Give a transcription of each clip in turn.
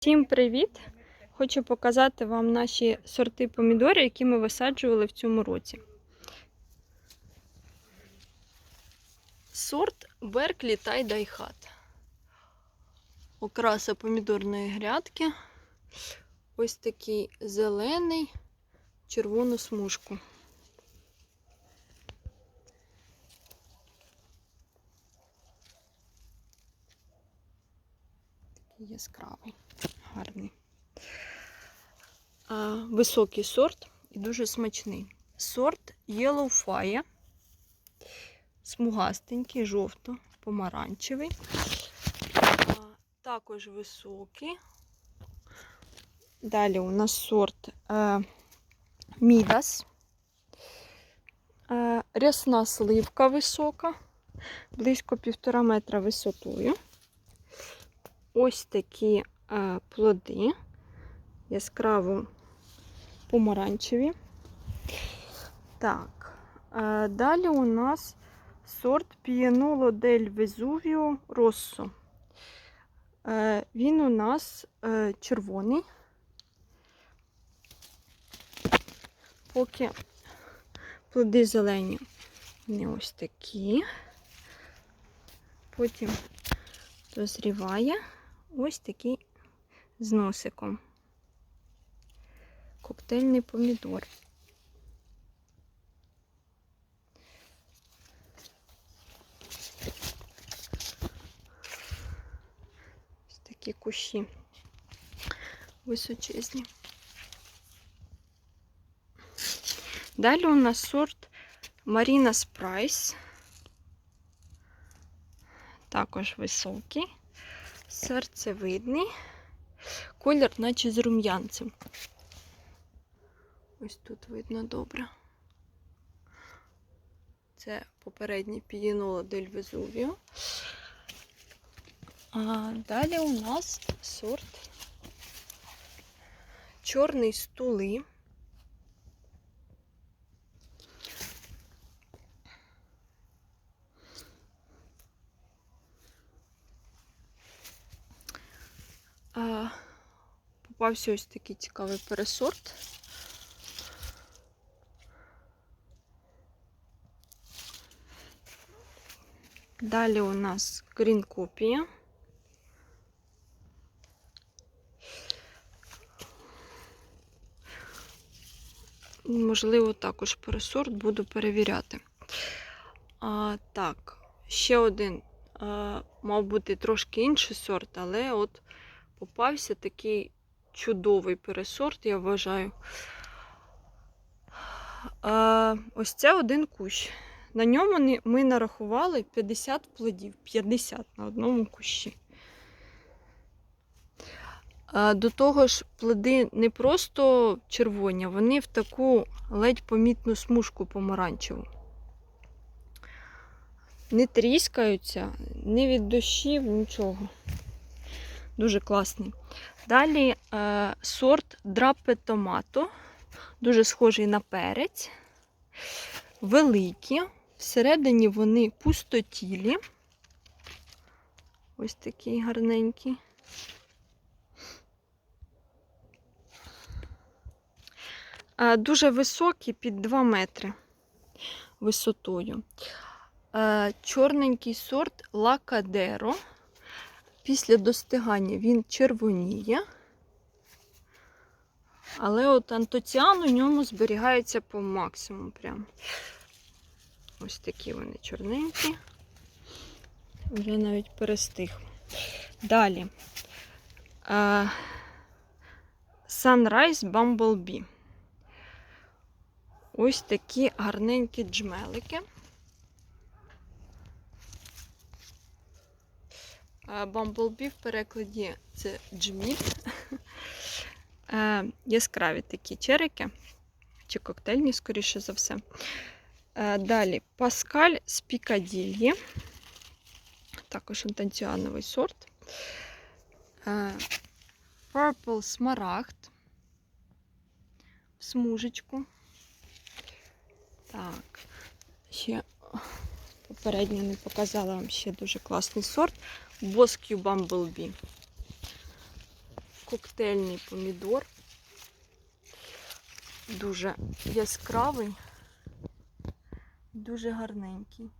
Всім привіт! Хочу показати вам наші сорти помідорів, які ми висаджували в цьому році. Сорт Берклі Тай Дайхат. Окраса помідорної грядки. Ось такий зелений червону смужку. Яскравий, гарний. Високий сорт і дуже смачний. Сорт Yellow Fire. Смугастенький, жовто-помаранчевий. Також високий. Далі у нас сорт е. Е, рясна сливка висока, близько півтора метра висотою. Ось такі е, плоди, яскраво помаранчеві. Так, е, далі у нас сорт Пієноло дель Везувіо Россо. Він у нас е, червоний. Поки плоди зелені, вони ось такі. Потім дозріває ось такий з носиком. Коктейльний помідор. Ось такі кущі височезні. Далі у нас сорт Маріна Спрайс. Також високий, серцевидний, колір, наче з рум'янцем. Ось тут видно добре. Це попереднє пієноло дель Везувіо. А далі у нас сорт чорний стули. Попався ось такий цікавий пересорт. Далі у нас крінкопія. Можливо, також пересорт буду перевіряти. А, Так, ще один, а, мав бути трошки інший сорт, але от попався такий чудовий пересорт, я вважаю. А, ось це один кущ. На ньому ми нарахували 50 плодів, 50 на одному кущі. А, До того ж, плоди не просто червоні, вони в таку ледь помітну смужку помаранчеву. Не тріскаються, ні від дощів, нічого. Дуже класний. Далі е, сорт драпе томато. Дуже схожий на перець. Великі. Всередині вони пустотілі. Ось такий гарненький. Е, Дуже високі, під 2 метри висотою. Е, Чорненький сорт Лакадеро. Після достигання він червоніє. Але от антоціан у ньому зберігається по максимуму. Прям. Ось такі вони чорненькі. Вже навіть перестиг. Далі. Sunrise Bumblebee. Ось такі гарненькі джмелики. Бамблбі в перекладі це джміт. Е, Яскраві такі черики, чи коктейльні, скоріше за все. Далі Паскаль з Пікаділлі. Також антанціановий сорт. Purple Смарагд. В смужечку. Так, ще попередньо не показала вам ще дуже класний сорт. Bosque Bumblebee. коктейльний помідор. Дуже яскравий, дуже гарненький.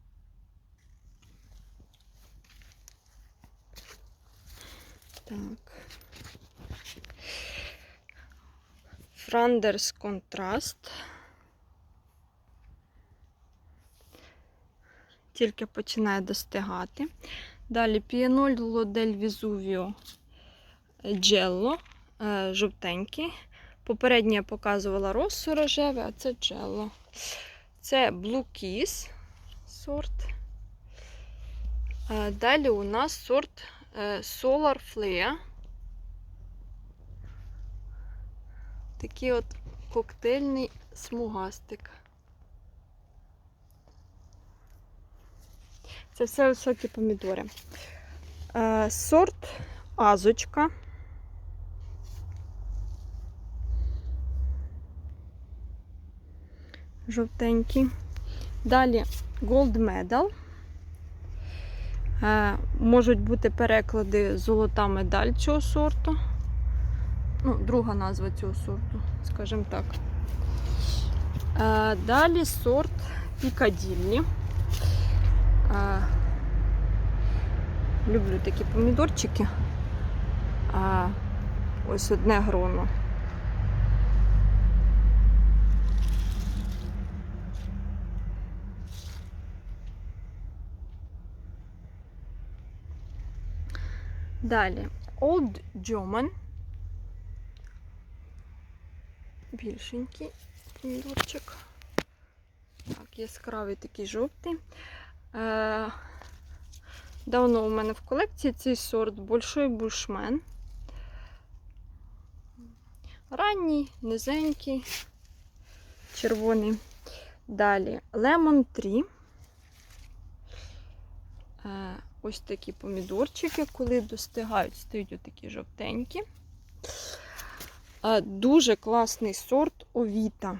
Так. Франдерс контраст. Тільки починає достигати. Далі піаноло дель Візувіо джелло, е, жовтенький. Попереднє я показувала росу рожеве, а це джелло. Це Blue Kiss сорт. Е, Далі у нас сорт е, Solar Flare. Такий от коктейльний смугастик. Це все високі помідори. Е, Сорт Азочка. Жовтенький. Далі Gold Medal. Е, Можуть бути переклади золота медаль цього сорту. Ну, друга назва цього сорту, скажімо так. Е, Далі сорт Пікаділлі. Люблю такі помідорчики. А, ось одне гроно. Далі Old German. Більшенький помідорчик. Так, яскравий такий жовтий. Е, Давно у мене в колекції цей сорт Большой Бушмен. Ранній, низенький, червоний. Далі Lemon Tree. Е, Ось такі помідорчики, коли достигають, стають отакі жовтенькі. Е, Дуже класний сорт Овіта.